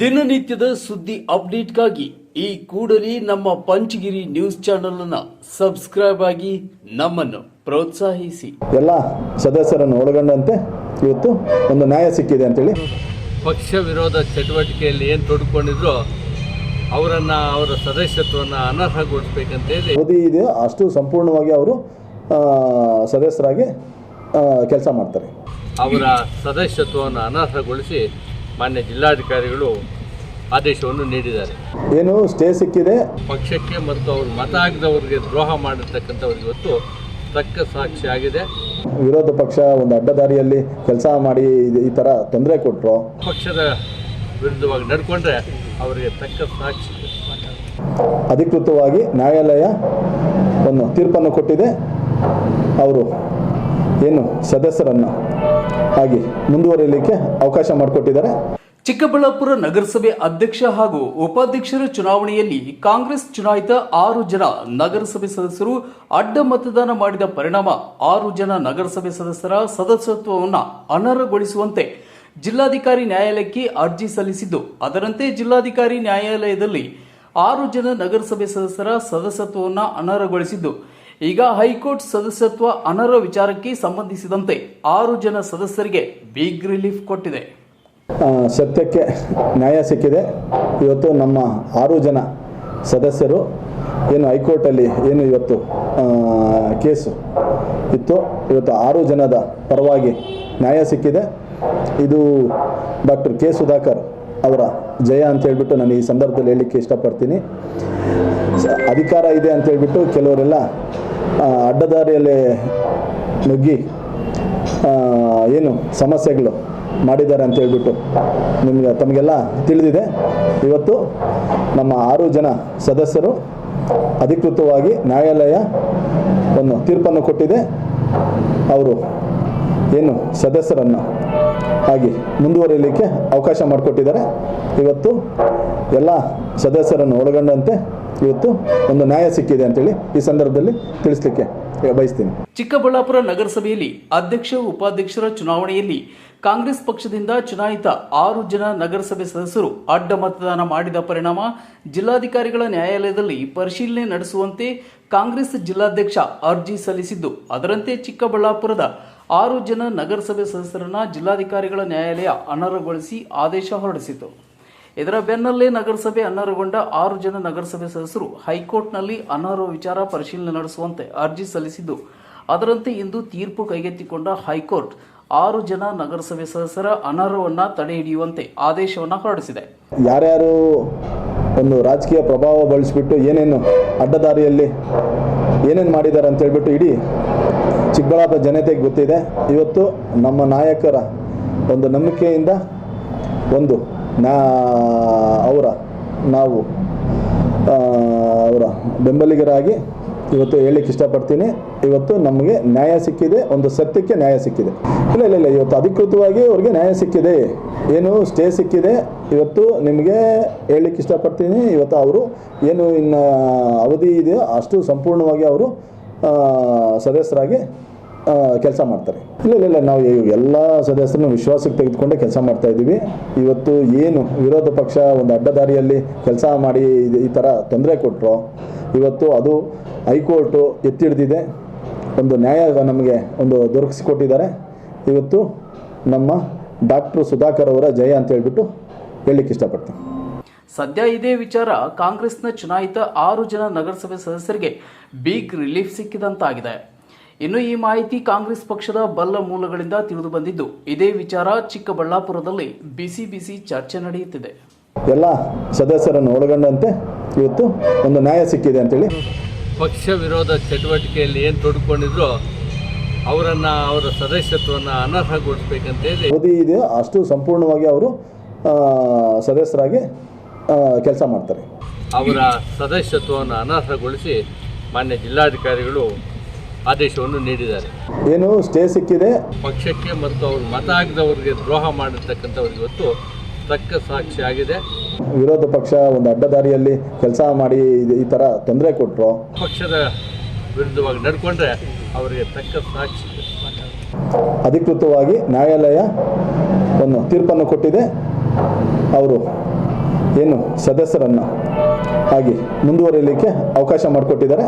ದಿನನಿತ್ಯದ ಸುದ್ದಿ ಅಪ್ಡೇಟ್ಗಾಗಿ ಈ ಕೂಡಲೇ ನಮ್ಮ ಪಂಚಗಿರಿ ನ್ಯೂಸ್ ಚಾನೆಲ್ ಅನ್ನ ಸಬ್ಸ್ಕ್ರೈಬ್ ಆಗಿ ನಮ್ಮನ್ನು ಪ್ರೋತ್ಸಾಹಿಸಿ. ಎಲ್ಲ ಸದಸ್ಯರನ್ನು ಒಳಗೊಂಡಂತೆ ಇವತ್ತು ಒಂದು ನ್ಯಾಯ ಸಿಕ್ಕಿದೆ ಅಂತೇಳಿ. ಪಕ್ಷ ವಿರೋಧ ಚಟುವಟಿಕೆಯಲ್ಲಿ ಏನು ತೊಡ್ಕೊಂಡಿದ್ರು ಅವರನ್ನು ಅವರ ಸದಸ್ಯತ್ವವನ್ನು ಅನರ್ಹಗೊಳಿಸ್ಬೇಕಂತೇಳಿ ಅವಧಿ ಇದೆಯೋ ಅಷ್ಟು ಸಂಪೂರ್ಣವಾಗಿ ಅವರು ಸದಸ್ಯರಾಗಿ ಕೆಲಸ ಮಾಡ್ತಾರೆ. ಅವರ ಸದಸ್ಯತ್ವವನ್ನು ಅನರ್ಹಗೊಳಿಸಿ ಮಾನ್ಯ ಜಿಲ್ಲಾಧಿಕಾರಿಗಳು ಆದೇಶವನ್ನು ನೀಡಿದ್ದಾರೆ. ಏನು ಸ್ಟೇ ಸಿಕ್ಕಿದೆ? ಪಕ್ಷಕ್ಕೆ ಮತ್ತು ಅವರು ಮತ ಹಾಕಿದವರಿಗೆ ದ್ರೋಹ ಮಾಡಿರ್ತಕ್ಕಂಥವ್ರಿಗೆ ಇವತ್ತು ತಕ್ಕ ಸಾಕ್ಷಿ ಆಗಿದೆ. ವಿರೋಧ ಪಕ್ಷ ಒಂದು ಅಡ್ಡದಾರಿಯಲ್ಲಿ ಕೆಲಸ ಮಾಡಿ ಈ ಥರ ತೊಂದರೆ ಕೊಟ್ಟರು ಪಕ್ಷದ ವಿರುದ್ಧವಾಗಿ ನಡ್ಕೊಂಡ್ರೆ ಅವರಿಗೆ ತಕ್ಕ ಸಾಕ್ಷಿ. ಅಧಿಕೃತವಾಗಿ ನ್ಯಾಯಾಲಯ ಒಂದು ತೀರ್ಪನ್ನು ಕೊಟ್ಟಿದೆ. ಅವರು ಏನು ಸದಸ್ಯರನ್ನು ಆಗಿ ಮುಂದುವರಿಯಲಿಕ್ಕೆ ಅವಕಾಶ ಮಾಡಿಕೊಟ್ಟಿದ್ದಾರೆ. ಚಿಕ್ಕಬಳ್ಳಾಪುರ ನಗರಸಭೆ ಅಧ್ಯಕ್ಷ ಹಾಗೂ ಉಪಾಧ್ಯಕ್ಷರ ಚುನಾವಣೆಯಲ್ಲಿ ಕಾಂಗ್ರೆಸ್ ಚುನಾಯಿತ ಆರು ಜನ ನಗರಸಭೆ ಸದಸ್ಯರು ಅಡ್ಡ ಮತದಾನ ಮಾಡಿದ ಪರಿಣಾಮ ಆರು ಜನ ನಗರಸಭೆ ಸದಸ್ಯರ ಸದಸ್ಯತ್ವವನ್ನು ಅನರ್ಹಗೊಳಿಸುವಂತೆ ಜಿಲ್ಲಾಧಿಕಾರಿ ನ್ಯಾಯಾಲಯಕ್ಕೆ ಅರ್ಜಿ ಸಲ್ಲಿಸಿದ್ದು. ಅದರಂತೆ ಜಿಲ್ಲಾಧಿಕಾರಿ ನ್ಯಾಯಾಲಯದಲ್ಲಿ ಆರು ಜನ ನಗರಸಭೆ ಸದಸ್ಯರ ಸದಸ್ಯತ್ವವನ್ನು ಅನರ್ಹಗೊಳಿಸಿದ್ದು. ಈಗ ಹೈಕೋರ್ಟ್ ಸದಸ್ಯತ್ವ ಅನರ್ಹ ವಿಚಾರಕ್ಕೆ ಸಂಬಂಧಿಸಿದಂತೆ ಆರು ಜನ ಸದಸ್ಯರಿಗೆ ಬಿಗ್ ರಿಲೀಫ್ ಕೊಟ್ಟಿದೆ. ಸತ್ಯಕ್ಕೆ ನ್ಯಾಯ ಸಿಕ್ಕಿದೆ. ಇವತ್ತು ನಮ್ಮ ಆರು ಜನ ಸದಸ್ಯರು ಏನು ಹೈಕೋರ್ಟಲ್ಲಿ ಏನು ಇವತ್ತು ಕೇಸು ಇತ್ತು. ಇವತ್ತು ಆರು ಜನದ ಪರವಾಗಿ ನ್ಯಾಯ ಸಿಕ್ಕಿದೆ. ಇದು ಡಾಕ್ಟರ್ ಕೆ ಸುಧಾಕರ್ ಅವರ ಜಯ ಅಂತ ಹೇಳ್ಬಿಟ್ಟು ನಾನು ಈ ಸಂದರ್ಭದಲ್ಲಿ ಹೇಳಲಿಕ್ಕೆ ಇಷ್ಟಪಡ್ತೀನಿ. ಅಧಿಕಾರ ಇದೆ ಅಂತ ಹೇಳ್ಬಿಟ್ಟು ಕೆಲವರೆಲ್ಲ ಅಡ್ಡದಾರಿಯಲ್ಲಿ ನುಗ್ಗಿ ಏನು ಸಮಸ್ಯೆಗಳು ಮಾಡಿದ್ದಾರೆ ಅಂತ ಹೇಳ್ಬಿಟ್ಟು ನಿಮಗೆ, ತಮಗೆಲ್ಲ ತಿಳಿದಿದೆ. ಇವತ್ತು ನಮ್ಮ ಆರು ಜನ ಸದಸ್ಯರು ಅಧಿಕೃತವಾಗಿ ನ್ಯಾಯಾಲಯ ಒಂದು ತೀರ್ಪನ್ನು ಕೊಟ್ಟಿದೆ. ಅವರು ಏನು ಸದಸ್ಯರನ್ನು ಆಗಿ ಮುಂದುವರಿಯಲಿಕ್ಕೆ ಅವಕಾಶ ಮಾಡಿಕೊಟ್ಟಿದ್ದಾರೆ. ಇವತ್ತು ಎಲ್ಲ ಸದಸ್ಯರನ್ನು ಒಳಗೊಂಡಂತೆ ಇವತ್ತು ಒಂದು ನ್ಯಾಯ ಸಿಕ್ಕಿದೆ ಅಂತೇಳಿ ಈ ಸಂದರ್ಭದಲ್ಲಿ ತಿಳಿಸ್ಲಿಕ್ಕೆ ಬಯಸ್ತೀನಿ. ಚಿಕ್ಕಬಳ್ಳಾಪುರ ನಗರಸಭೆಯಲ್ಲಿ ಅಧ್ಯಕ್ಷ, ಉಪಾಧ್ಯಕ್ಷರ ಚುನಾವಣೆಯಲ್ಲಿ ಕಾಂಗ್ರೆಸ್ ಪಕ್ಷದಿಂದ ಚುನಾಯಿತ ಆರು ಜನ ನಗರಸಭೆ ಸದಸ್ಯರು ಅಡ್ಡ ಮತದಾನ ಮಾಡಿದ ಪರಿಣಾಮ ಜಿಲ್ಲಾಧಿಕಾರಿಗಳ ನ್ಯಾಯಾಲಯದಲ್ಲಿ ಪರಿಶೀಲನೆ ನಡೆಸುವಂತೆ ಕಾಂಗ್ರೆಸ್ ಜಿಲ್ಲಾಧ್ಯಕ್ಷ ಅರ್ಜಿ ಸಲ್ಲಿಸಿದ್ದು. ಅದರಂತೆ ಚಿಕ್ಕಬಳ್ಳಾಪುರದ ಆರು ಜನ ನಗರಸಭೆ ಸದಸ್ಯರನ್ನ ಜಿಲ್ಲಾಧಿಕಾರಿಗಳ ನ್ಯಾಯಾಲಯ ಅನರ್ಹಗೊಳಿಸಿ ಆದೇಶ ಹೊರಡಿಸಿತು ಇದರ ಬೆನ್ನಲ್ಲೇ ನಗರಸಭೆ ಅನರ್ಹಗೊಂಡ ಆರು ಜನ ನಗರಸಭೆ ಸದಸ್ಯರು ಹೈಕೋರ್ಟ್ನಲ್ಲಿ ಅನರ್ಹ ವಿಚಾರ ಪರಿಶೀಲನೆ ನಡೆಸುವಂತೆ ಅರ್ಜಿ ಸಲ್ಲಿಸಿದ್ದು, ಅದರಂತೆ ಇಂದು ತೀರ್ಪು ಕೈಗೆತ್ತಿಕೊಂಡ ಹೈಕೋರ್ಟ್ ಆರು ಜನ ನಗರಸಭೆ ಸದಸ್ಯರ ಅನರ್ಹವನ್ನ ತಡೆ ಹಿಡಿಯುವಂತೆ ಆದೇಶವನ್ನು ಹೊರಡಿಸಿದೆ. ಯಾರ್ಯಾರು ಒಂದು ರಾಜಕೀಯ ಪ್ರಭಾವ ಬಳಸಿಬಿಟ್ಟು ಏನೇನು ಅಡ್ಡದಾರಿಯಲ್ಲಿ ಏನೇನು ಮಾಡಿದ್ದಾರೆ ಅಂತ ಹೇಳ್ಬಿಟ್ಟು ಇಡೀ ಚಿಕ್ಕಬಳ್ಳಾಪುರ ಜನತೆಗೆ ಗೊತ್ತಿದೆ. ಇವತ್ತು ನಮ್ಮ ನಾಯಕರ ಒಂದು ನಂಬಿಕೆಯಿಂದ ಒಂದು ನಾ, ಅವರ, ನಾವು ಅವರ ಬೆಂಬಲಿಗರಾಗಿ ಇವತ್ತು ಹೇಳಲಿಕ್ಕೆ ಇಷ್ಟಪಡ್ತೀನಿ. ಇವತ್ತು ನಮಗೆ ನ್ಯಾಯ ಸಿಕ್ಕಿದೆ, ಒಂದು ಸತ್ಯಕ್ಕೆ ನ್ಯಾಯ ಸಿಕ್ಕಿದೆ. ಇಲ್ಲ ಇಲ್ಲ ಇಲ್ಲ, ಇವತ್ತು ಅಧಿಕೃತವಾಗಿ ಅವ್ರಿಗೆ ನ್ಯಾಯ ಸಿಕ್ಕಿದೆ. ಏನು, ಸ್ಟೇ ಸಿಕ್ಕಿದೆ. ಇವತ್ತು ನಿಮಗೆ ಹೇಳಲಿಕ್ಕೆ ಇಷ್ಟಪಡ್ತೀನಿ. ಇವತ್ತು ಅವರು ಏನು ಇನ್ನು ಅವಧಿ ಇದೆಯೋ ಅಷ್ಟು ಸಂಪೂರ್ಣವಾಗಿ ಅವರು ಸದಸ್ಯರಾಗಿ ಕೆಲಸ ಮಾಡ್ತಾರೆ. ಇಲ್ಲ ಇಲ್ಲ ಇಲ್ಲ, ನಾವು ಎಲ್ಲ ಸದಸ್ಯರನ್ನು ವಿಶ್ವಾಸಕ್ಕೆ ತೆಗೆದುಕೊಂಡೇ ಕೆಲಸ ಮಾಡ್ತಾ ಇದ್ದೀವಿ. ಇವತ್ತು ಏನು ವಿರೋಧ ಪಕ್ಷ ಒಂದು ಅಡ್ಡದಾರಿಯಲ್ಲಿ ಕೆಲಸ ಮಾಡಿ ಈ ಥರ ತೊಂದರೆ ಕೊಟ್ಟರು ಇವತ್ತು ಅದು ಹೈಕೋರ್ಟು ಎತ್ತಿಡ್ದಿದೆ. ಒಂದು ನ್ಯಾಯ ನಮಗೆ ಒಂದು ದೊರಕಿಸಿಕೊಟ್ಟಿದ್ದಾರೆ. ಇವತ್ತು ನಮ್ಮ ಡಾಕ್ಟ್ರು ಸುಧಾಕರ್ ಅವರ ಜಯ ಅಂತ ಹೇಳ್ಬಿಟ್ಟು ಹೇಳಲಿಕ್ಕೆ ಇಷ್ಟಪಡ್ತೀನಿ. ಸದ್ಯ ಇದೇ ವಿಚಾರ ಕಾಂಗ್ರೆಸ್ನ ಚುನಾಯಿತ ಆರು ಜನ ನಗರಸಭೆ ಸದಸ್ಯರಿಗೆ ಬಿಗ್ ರಿಲೀಫ್ ಸಿಕ್ಕಿದಂತಾಗಿದೆ. ಇನ್ನು ಈ ಮಾಹಿತಿ ಕಾಂಗ್ರೆಸ್ ಪಕ್ಷದ ಬಲ್ಲ ಮೂಲಗಳಿಂದ ತಿಳಿದು ಬಂದಿದ್ದು. ಇದೇ ವಿಚಾರ ಚಿಕ್ಕಬಳ್ಳಾಪುರದಲ್ಲಿ ಬಿಸಿ ಬಿಸಿ ಚರ್ಚೆ ನಡೆಯುತ್ತಿದೆ. ಎಲ್ಲ ಸದಸ್ಯರನ್ನು ಒಳಗೊಂಡಂತೆ ಇವತ್ತು ಒಂದು ನ್ಯಾಯ ಸಿಕ್ಕಿದೆ ಅಂತೇಳಿ. ಪಕ್ಷ ವಿರೋಧ ಚಟುವಟಿಕೆಯಲ್ಲಿ ಏನು ತೊಡ್ಕೊಂಡಿದ್ರು ಅವರನ್ನು ಅವರ ಸದಸ್ಯತ್ವವನ್ನು ಅನರ್ಹಗೊಳಿಸ್ಬೇಕಂತೇಳಿ ಅವಧಿ ಇದೆಯೋ ಅಷ್ಟು ಸಂಪೂರ್ಣವಾಗಿ ಅವರು ಸದಸ್ಯರಾಗಿ ಕೆಲಸ ಮಾಡ್ತಾರೆ. ಅವರ ಸದಸ್ಯತ್ವವನ್ನು ಅನರ್ಹಗೊಳಿಸಿ ಮಾನ್ಯ ಜಿಲ್ಲಾಧಿಕಾರಿಗಳು ಆದೇಶವನ್ನು ನೀಡಿದ್ದಾರೆ. ಏನು ಸ್ಟೇ ಸಿಕ್ಕಿದೆ? ಪಕ್ಷಕ್ಕೆ ಮತ್ತು ಅವರು ಮತ ಹಾಕಿದವರಿಗೆ ದ್ರೋಹ ಮಾಡಿರ್ತಕ್ಕಂಥವ್ರಿಗೆ ಇವತ್ತು ತಕ್ಕ ಸಾಕ್ಷಿ ಆಗಿದೆ. ವಿರೋಧ ಪಕ್ಷ ಒಂದು ಅಡ್ಡದಾರಿಯಲ್ಲಿ ಕೆಲಸ ಮಾಡಿ ಈ ಥರ ತೊಂದರೆ ಕೊಟ್ಟರು ಪಕ್ಷದ ವಿರುದ್ಧವಾಗಿ ನಡ್ಕೊಂಡ್ರೆ ಅವರಿಗೆ ತಕ್ಕ ಸಾಕ್ಷಿ. ಅಧಿಕೃತವಾಗಿ ನ್ಯಾಯಾಲಯ ಒಂದು ತೀರ್ಪನ್ನು ಕೊಟ್ಟಿದೆ. ಅವರು ಏನು ಸದಸ್ಯರನ್ನು ಆಗಿ ಮುಂದುವರಿಯಲಿಕ್ಕೆ ಅವಕಾಶ ಮಾಡಿಕೊಟ್ಟಿದ್ದಾರೆ.